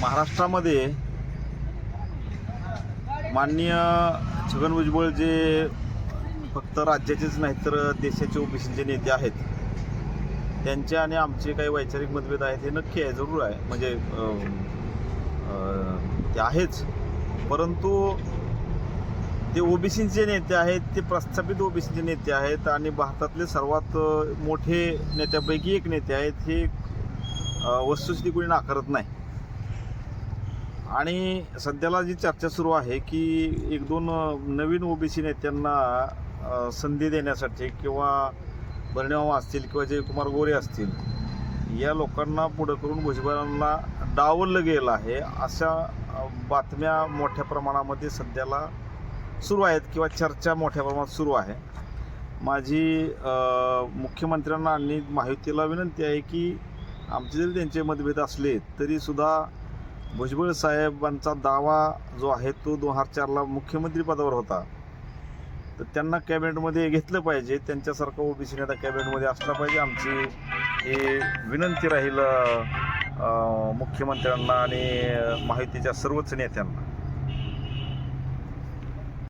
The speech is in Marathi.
महाराष्ट्रामध्ये माननीय छगन भुजबळ जे फक्त राज्याचेच नाही तर देशाचे ओबीसीचे नेते आहेत. त्यांचे आणि आमचे काही वैचारिक मतभेद आहेत हे नक्की आहे जरूर आहे. म्हणजे ते आहेच. परंतु ते ओबीसीचे नेते आहेत ते प्रस्थापित ओबीसीचे नेते आहेत आणि भारतातले सर्वात मोठे नेत्यापैकी एक नेते आहेत हे वस्तुस्थिती कोणी नाकारत नाही. आणि सध्याला जी चर्चा सुरू आहे की एक दोन नवीन ओबीसी नेत्यांना संधी देण्यासाठी किंवा बर्णिमामा असतील किंवा जयकुमार गोरे असतील या लोकांना पुढं करून भुजबळांना डावललं गेलं आहे अशा बातम्या मोठ्या प्रमाणामध्ये सध्याला सुरू आहेत किंवा चर्चा मोठ्या प्रमाणात सुरू आहे. माझी मुख्यमंत्र्यांना आणि महायुतीला विनंती आहे की आमचे जरी त्यांचे मतभेद असले तरीसुद्धा भुजबळ साहेबांचा दावा जो आहे तो दोन हजार चारला मुख्यमंत्री पदावर होता. तर त्यांना कॅबिनेटमध्ये घेतलं पाहिजे. त्यांच्यासारखा ओबीसी नेता कॅबिनेटमध्ये असला पाहिजे. आमची ही विनंती राहील मुख्यमंत्र्यांना आणि माहितीच्या सर्वच नेत्यांना.